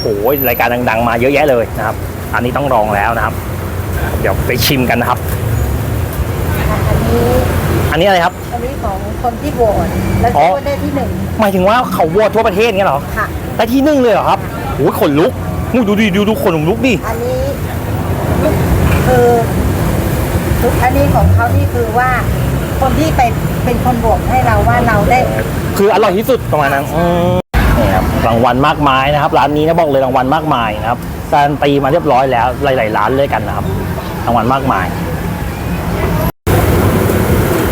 โหรายการดัง ๆ มาเยอะแยะเลยนะครับ อันนี้ต้องลองแล้วนะครับ เดี๋ยวไปชิมกันนะครับ อันนี้อันนี้อะไรครับ อันนี้ของคนที่โหวตแล้วอ๋อก็ได้ที่หนึ่งหมายถึงว่าเขาโหวตทั่วประเทศเงี้ยเหรอค่ะ ได้ที่หนึ่งเลยเหรอครับโอ้ยขนลุกนู่นดูดิดูดูขนลุกดิอันนี้คืออันนี้ของเขานี่คือว่าคนที่ไปเป็นคนโหวตให้เราว่าเราได้ คืออร่อยที่สุดประมาณนั้นอืม นี่ครับรางวัลมากมายนะครับ ร้านนี้นะบอกเลยรางวัลมากมายนะครับการนตีมาเรียบร้อยแล้วหลาย ๆ ร้านเลยกันนะครับ รางวัลมากมาย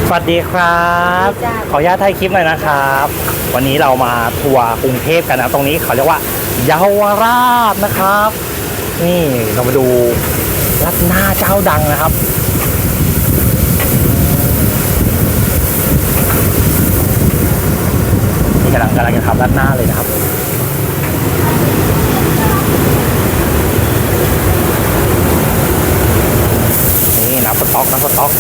สวัสดีครับ สวัสดีจ้าขออนุญาตถ่ายคลิปหน่อยนะครับ วันนี้เรามาทัวร์กรุงเทพกันนะตรงนี้เขาเรียกว่าเยาวราชนะครับ นี่เรามาดูรัดหน้าเจ้าดังนะครับ กำลังกำลังจะทำรัดหน้าเลยนะครับนี่น้ำสต๊อกน้ำสต๊อก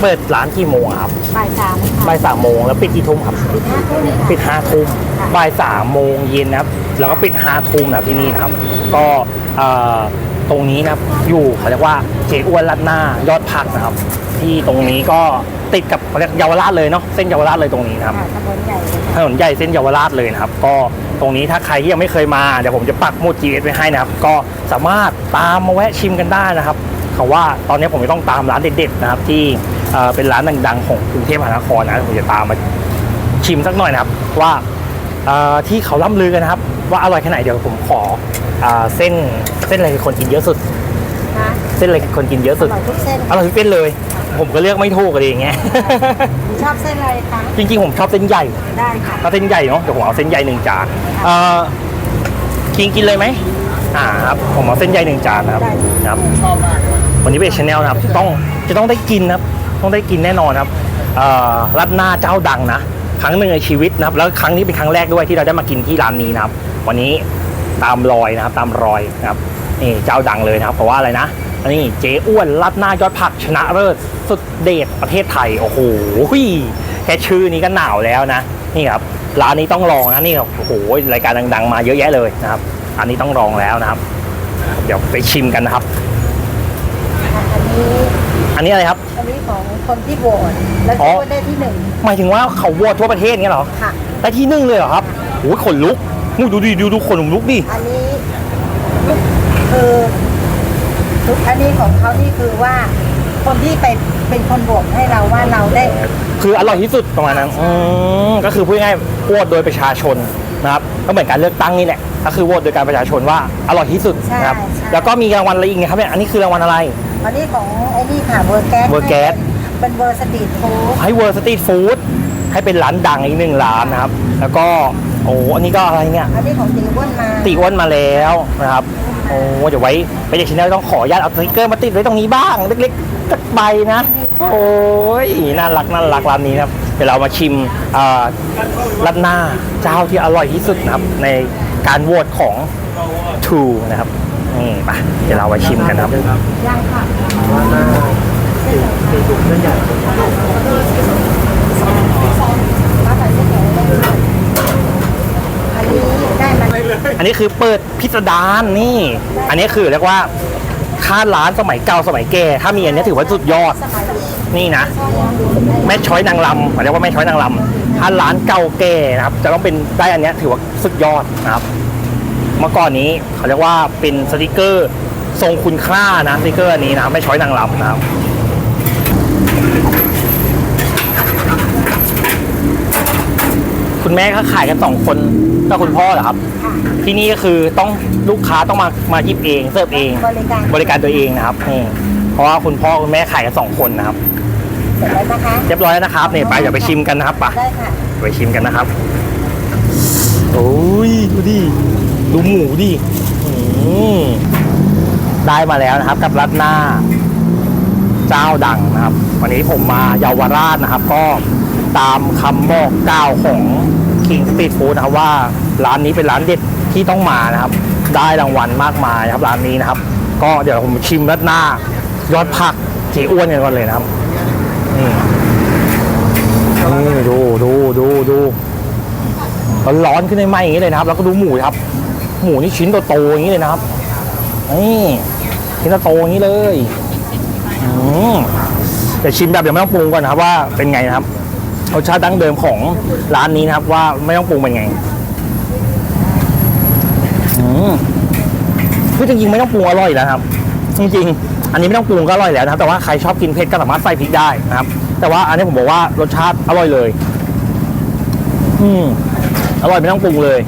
เปิดร้านกี่โมงอะครับบ่ายสามค่ะ บ่ายสามโมงแล้วปิดกี่ทุ่มครับ ปิดห้าทุ่มค่ะ ปิดห้าทุ่มค่ะ บ่ายสามโมงเย็นนะครับ แล้วก็ปิดห้าทุ่มนะครับที่นี่นะครับ ก็เอ่อตรงนี้นะครับอยู่เขาเรียกว่าเจอ้วนลัดหน้ายอดพักนะครับ ที่ตรงนี้ก็ติดกับเขาเรียกเยาวราชเลยเนาะเส้นเยาวราชเลยตรงนี้นะครับ ค่ะตำบลใหญ่เลยถนนใหญ่เส้นเยาวราชเลยนะครับ ก็ตรงนี้ถ้าใครที่ยังไม่เคยมาเดี๋ยวผมจะปักหมุด GPS ไว้ให้นะครับ ก็สามารถตามมาแวะชิมกันได้นะครับเขาว่าตอนนี้ผมจะต้องตามร้านเด็ดๆนะครับ ที่ เอ่อเป็นร้านดังๆ ของกรุงเทพมหานครนะผมจะตามมาชิมสักหน่อยนะครับว่าเอ่อที่เขาล่ำลือกันนะครับ ว่าอร่อยแค่ไหนเดี๋ยวผมขออ่าเส้นเส้นอะไรคนกินเยอะสุดนะเส้นอะไรคนกินเยอะอสุดร่อยทุกเส้นอร่อยทุกเส้นเลย ผมก็เลือกไม่ถูกอะไรอย่างเงี้ยชอบเส้นอะไรคะจริงๆผมชอบเส้นใหญ่ได้ค่ะเอาเส้นใหญ่เนาะเดี๋ยวผมเอาเส้นใหญ่หนึ่งจานเอ่อคิงกินเลยไหมอ่าครับผมเอาเส้นใหญ่หนึ่งจานนะครับได้ครับวันนี้เป็นชาแนลนะครับต้องจะต้องได้กินนะครับ ต้องได้กินแน่นอนครับรัดหน้าเจ้าดังนะครั้งหนึ่งในชีวิตนะครับแล้วครั้งนี้เป็นครั้งแรกด้วยที่เราได้มากินที่ร้านนี้นะครับ วันนี้ตามรอยนะครับตามรอยนะครับนี่เจ้าดังเลยนะครับ เพราะว่าอะไรนะอันนี้เจ๊อ้วนรัดหน้ายอดผักชนะเลิศสุดเดชประเทศไทยโอ้โหแค่ชื่อนี้ก็หนาวแล้วนะนี่ครับร้านนี้ต้องลองนะนี่ครับโอ้โหรายการดัง ๆ มาเยอะแยะเลยนะครับ อันนี้ต้องลองแล้วนะครับ เดี๋ยวไปชิมกันนะครับอันนี้ อันนี้อะไรครับ อันนี้ของคนที่โหวตแล้วอ๋อก็ได้ที่หนึ่งหมายถึงว่าเขาโหวตทั่วประเทศเงี้ยเหรอค่ะ ได้ที่หนึ่งเลยเหรอครับโอ้ยขนลุกอู้ดูดิดูดูขนลุกดิอันนี้คือทุกอันนี้ของเขานี่คือว่าคนที่ไปเป็นคนโหวตให้เราว่าเราได้ คืออร่อยที่สุดประมาณนั้นอืมก็คือพูดง่ายๆโหวตโดยประชาชนนะครับก็เหมือนการเลือกตั้งนี่แหละก็คือโหวตโดยการประชาชนว่าอร่อยที่สุดนะครับใช่ใช่แล้วก็มีรางวัลอะไรอีกนะครับเนี่ยอันนี้คือรางวัลอะไร อันนี้ของไอ้นี่ค่ะเวอร์แก๊ส World Gas เป็นเวอร์สตรีทฟู้ดให้เวิร์สตรีทฟู้ดให้เป็นร้านดังอีกหนึ่งร้านนะครับ แล้วก็โอ้อันนี้ก็อะไรเนี่ย อันนี้ของตีอ้วนมาตีอ้วนมาแล้วนะครับ โอ้เดี๋ยวไว้ไปเด็กชิ้นนี้ต้องขออนุญาตเอาสติกเกอร์มาติดไว้ตรงนี้บ้าง เล็กๆสักใบนะ โอ้ยน่ารักน่ารักร้านนี้นะครับเดี๋ยวเรามาชิมอ่ารัดหน้าเจ้าที่อร่อยที่สุดนะครับ ในการโหวตของ True นะครับ นี่ไปเดี๋ยวเรามาชิมกันครับยังค่ะร้านไหนที่ไหนได้อันนี้ได้มาอันนี้คือเปิดพิสดารนี่ อันนี้คือเรียกว่าค่าร้านสมัยเก่าสมัยแก่ถ้ามีอันนี้ถือว่าสุดยอด นี่นะ แม่ช้อยนางลำเรียกว่าแม่ช้อยนางลำถ้าร้านเก่าแก่นะครับ จะต้องเป็นได้อันนี้ถือว่าสุดยอดนะครับ เมื่อก่อนนี้เขาเรียกว่าเป็นสติกเกอร์ทรงคุณค่านะสติกเกอร์อันนี้นะแม่ช้อยนางลำนะครับคุณแม่เขาขายกันสองคนก็คุณพ่อเหรอครับค่ะที่นี่ก็คือต้องลูกค้าต้องมามาหยิบเองเสิร์ฟเองบริการบริการตัวเองนะครับนี่เพราะว่าคุณพ่อคุณแม่ขายกันสองคนนะครับเสร็จแล้วนะคะเรียบร้อยแล้วนะครับเนี่ยไปเดี๋ยวไปชิมกันนะครับไปได้ค่ะไปชิมกันนะครับโอ้ยดูดิ ดูหมูดิได้มาแล้วนะครับ กับรัดหน้า เจ้าดังนะครับ วันนี้ผมมาเยาวราชนะครับ ก็ตามคำบอกกล่าวของ King Street Food นะครับว่าร้านนี้เป็นร้านเด็ดที่ต้องมานะครับ ได้รางวัลมากมายนะครับร้านนี้นะครับ ก็เดี๋ยวผมชิมรัดหน้ายอดผักเจีอ้วนกันก่อนเลยนะครับนี่ดูดูดูดูร้อนขึ้นในไหมอย่างนี้เลยนะครับ แล้วก็ดูหมูครับ หมูนี่ชิ้นโตๆอย่างนี้เลยนะครับนี่ชิ้นโตๆอย่างนี้เลยอืมเดี๋ยวชิมแบบเดี๋ยวไม่ต้องปรุงก่อนนะครับว่าเป็นไงนะครับรสชาติดั้งเดิมของร้านนี้นะครับ ว่าไม่ต้องปรุงเป็นไงอืมคือจริงๆไม่ต้องปรุงอร่อยแล้วครับ จริงๆ อันนี้ไม่ต้องปรุงก็อร่อยแล้วนะครับ แต่ว่าใครชอบกินเผ็ดก็สามารถใส่พริกได้นะครับ แต่ว่าอันนี้ผมบอกว่ารสชาติอร่อยเลย อืมอร่อยไม่ต้องปรุงเลย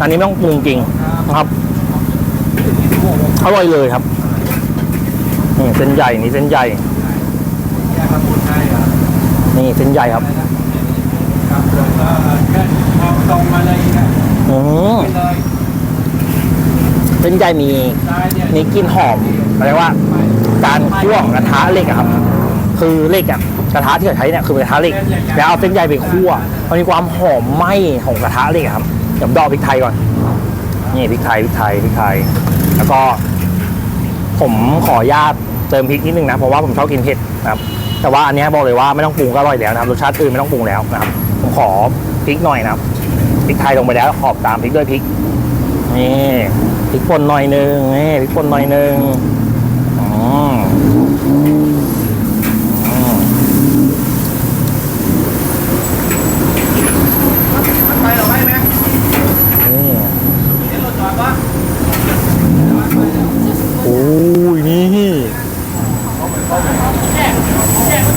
อันนี้ไม่ต้องปรุงจริง ครับ อร่อยเลยครับนี่เส้นใหญ่นี่เส้นใหญ่นี่เส้นใหญ่ครับตรงมาเลยนะอืมเส้นใหญ่มีนี่ยมีกลิ่นหอมเรียกว่า การคั่วกระทะเหล็กครับ คือเหล็กอะกระทะที่เขาใช้เนี่ยคือกระทะเหล็กแล้วเอาเส้นใหญ่ไปคั่วมันมีความหอมไหม้ของกระทะเหล็กครับเดี๋ยวดอกพริกไทยก่อน นี่พริกไทยพริกไทยพริกไทย แล้วก็ ผมขอญาตเติมพริกนิดนึงนะเพราะว่าผมชอบกินเผ็ดนะครับ แต่ว่าอันนี้บอกเลยว่าไม่ต้องปรุงก็อร่อยแล้วนะครับรสชาติอื่นไม่ต้องปรุงแล้วนะครับ ผมขอพริกหน่อยนะครับพริกไทยลงไปแล้วขอบตามพริกด้วยพริกนี่พริกป่นหน่อยนึงนี่พริกป่นหน่อยนึงอืมอืม ไปหรอไม่ไหม นี่ เดี๋ยวรถจอดวะ โอ้ยนี่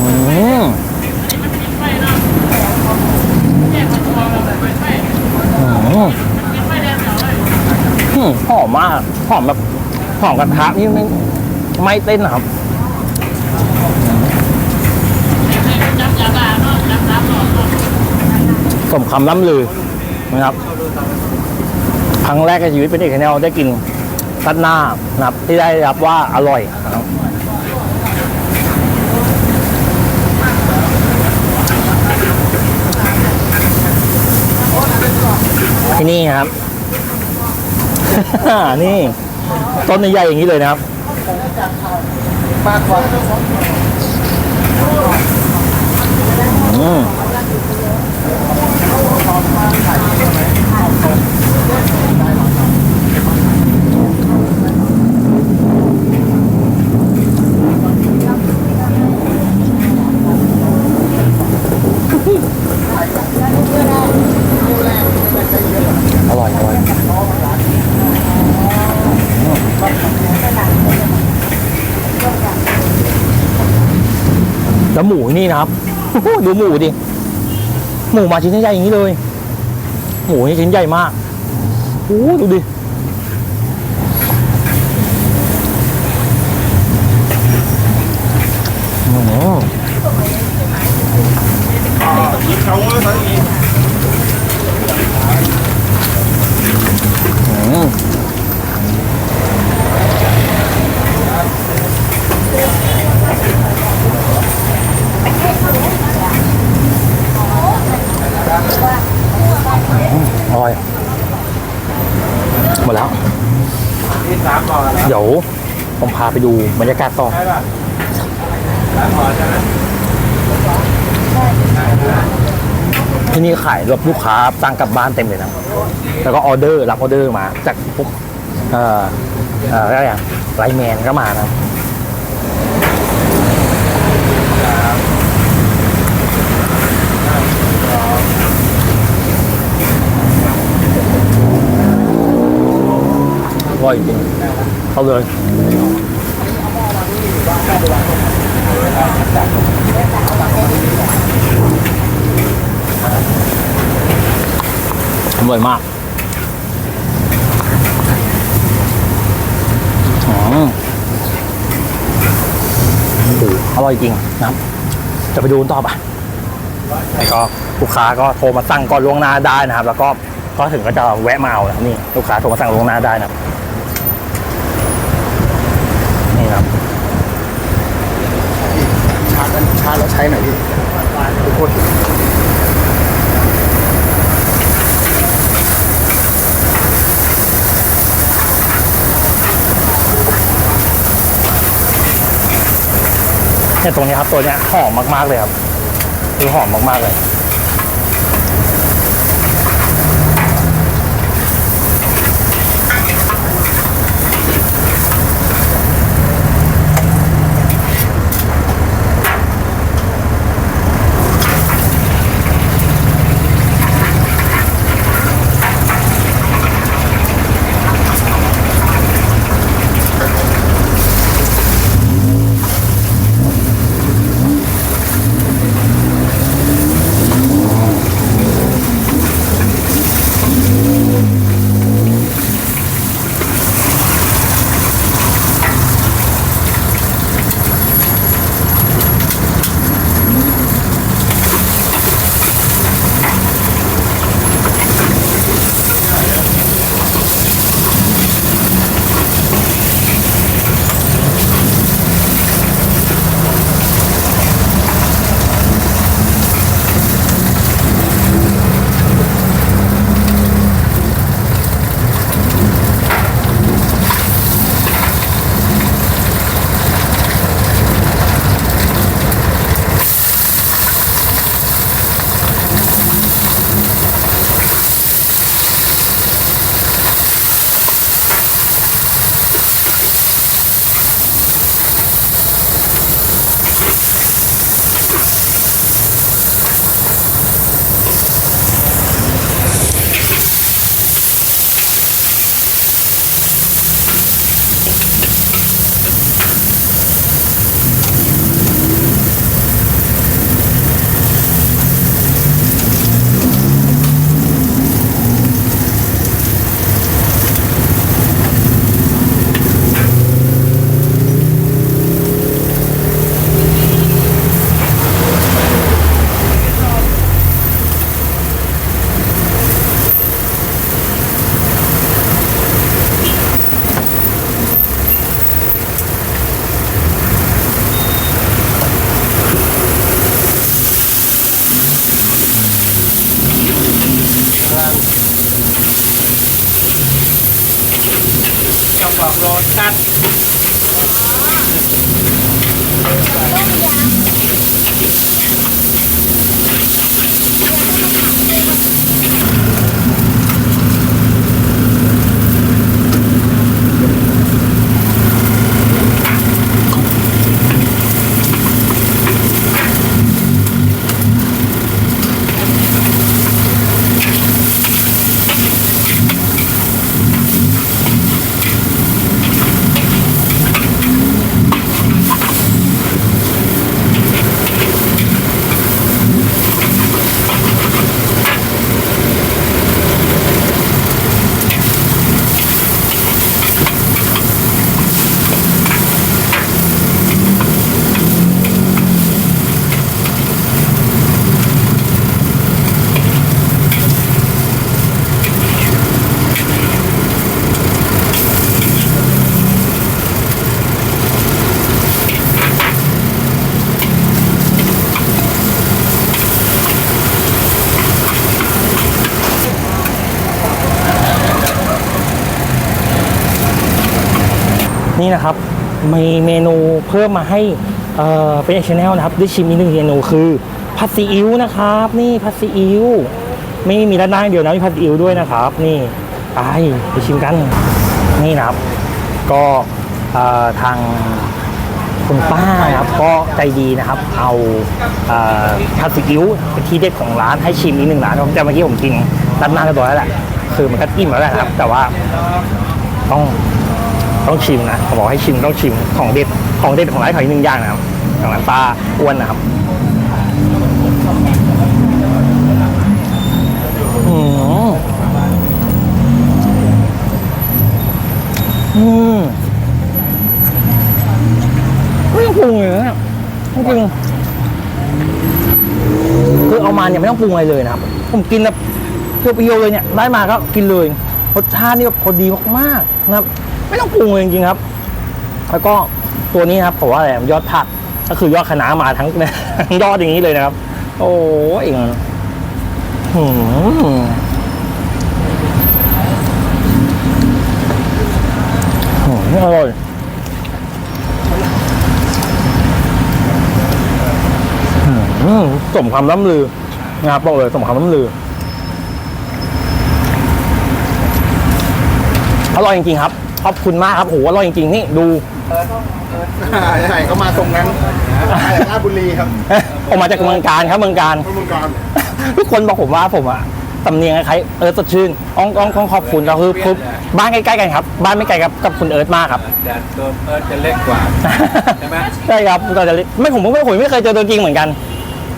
อืม หอมแบบ หอมกระทะนี่ไม่ไม่เต้นนะครับสมคำล่ำลือนะครับ ครั้งแรกในชีวิตเป็นเอกแนวได้กินตัดหน้านะครับ ที่ได้รับว่าอร่อยนะครับที่นี่ครับ นี่ ต้นใหญ่ๆอย่างนี้เลยนะครับมากกว่าอืมอร่อยอร่อยแล้วหมู นี่นะครับ ดูหมูดิ หมูมาชิ้นใหญ่ๆอย่างนี้เลย หมูนี่ชิ้นใหญ่มากโอ้ดูดิ อืม เขาว่าสักอีก อืมอร่อย หมดแล้ว ที่สามก่อนแล้ว เดี๋ยวผมพาไป ดูบรรยากาศต่อที่นี่ขายรถลูกค้าสั่งกลับบ้านเต็มเลยนะ แล้วก็ออเดอร์รับออเดอร์มา จากพวกเอ่อเอ่ออะไรอย่างไลแมนก็มานะอร่อยจริงเข้าเลย อร่อยมากอืมโอ้โหอร่อยจริงนะครับจะไปดูต่อปะแล้วก็ลูกค้าก็โทรมาสั่งก่อนล่วงหน้าได้นะครับ แล้วก็ก็ถึงก็จะแวะมาเอานะครับนี่ลูกค้าโทรมาสั่งล่วงหน้าได้นะครับ นี่ครับ ชาร์จชาแล้วใช้หน่อยพี่ทุกคนเนี่ยตรงนี้ครับตัวเนี้ยหอมมากๆเลยครับคือหอมมากๆเลย นี่นะครับมีเมนูเพิ่มมาให้เอ่อเป็นชแนลนะครับได้ชิมอีกหนึ่งเมนูคือผัดซีอิ๊วนะครับ นี่ผัดซีอิ๊วไม่มีด้านหน้าเดียวนะมีผัดซีอิ๊วด้วยนะครับ นี่ไปไปชิมกันนี่นะครับ ก็ทางคุณป้านะครับก็ใจดีนะครับ เอาผัดซีอิ๊วเป็นที่เด็ดของร้านให้ชิมอีกหนึ่งร้านแต่เมื่อกี้ผมกินด้านหน้าเรียบร้อยแล้วแหละคือมันก็อิ่มแล้วแหละครับ แต่ว่าต้อง ต้องชิมนะเขาบอกให้ชิมต้องชิมของเด็ดของเด็ดของร้านเขาอีกหนึ่งอย่างนะครับของร้านป้าอ้วนนะครับอืมอืมไม่ต้องปรุงเลยนะจริงคือเอามาเนี่ยไม่ต้องปรุงอะไรเลยนะครับ ผมกินแบบเพียวๆเลยเนี่ยได้มาก็กินเลยรสชาตินี่แบบพอดีมากๆนะครับ ไม่ต้องปรุงเลยจริงๆครับ แล้วก็ตัวนี้ครับผมว่าอะไรยอดผักก็คือยอดคะน้ามาทั้งทั้งยอดอย่างนี้เลยนะครับ โอ้ยหืมหืมอร่อยสมความล่ำลือนะครับบอกเลยสมความล่ำลืออร่อยจริงๆครับ ขอบคุณมากครับโอ้โหอร่อยจริงๆนี่ดูยังไงก็มาตรงนั้นมาจากราชบุรีครับออกมาจากเมืองการครับเมืองการเมืองการทุกคนบอกผมว่าผมอะสำเนียงคล้ายๆเอิร์ธสดชื่นอ้องอ้องต้องขอบคุณก็คือคือบ้านใกล้ๆกันครับ บ้านไม่ไกลกับกับคุณเอิร์ธมากครับแต่ตัวเอิร์ธจะเล็กกว่าใช่ไหมใช่ครับก็จะไม่ผมไม่ผมไม่เคยเจอตัวจริงเหมือนกัน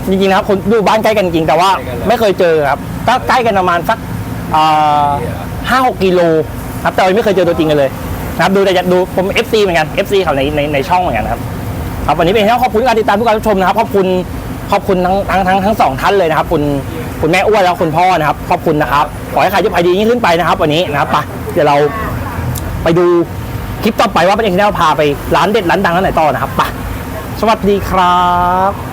จริงๆนะครับคนดูบ้านใกล้กันจริงแต่ว่าไม่เคยเจอครับก็ใกล้กันประมาณสักห้าหกกิโล ครับแต่ว่าไม่เคยเจอตัวจริงกันเลยนะครับดูแต่จะดูผม FC เหมือนกัน FC เขาในในในช่องเหมือนกันครับครับวันนี้เป็นที่ขอบคุณการติดตามทุกการรับชมนะครับขอบคุณขอบคุณทั้งทั้งทั้งทั้งสองท่านเลยนะครับคุณคุณแม่อ้วนแล้วคุณพ่อนะครับขอบคุณนะครับขอให้ขายดีขายดียิ่งขึ้นไปนะครับ วันนี้นะครับไปเดี๋ยวเราไปดูคลิปต่อไปว่าเป็นเอ็กซ์แนลพาไปร้านเด็ดร้านดังร้านไหนต่อนะครับไปสวัสดีครับ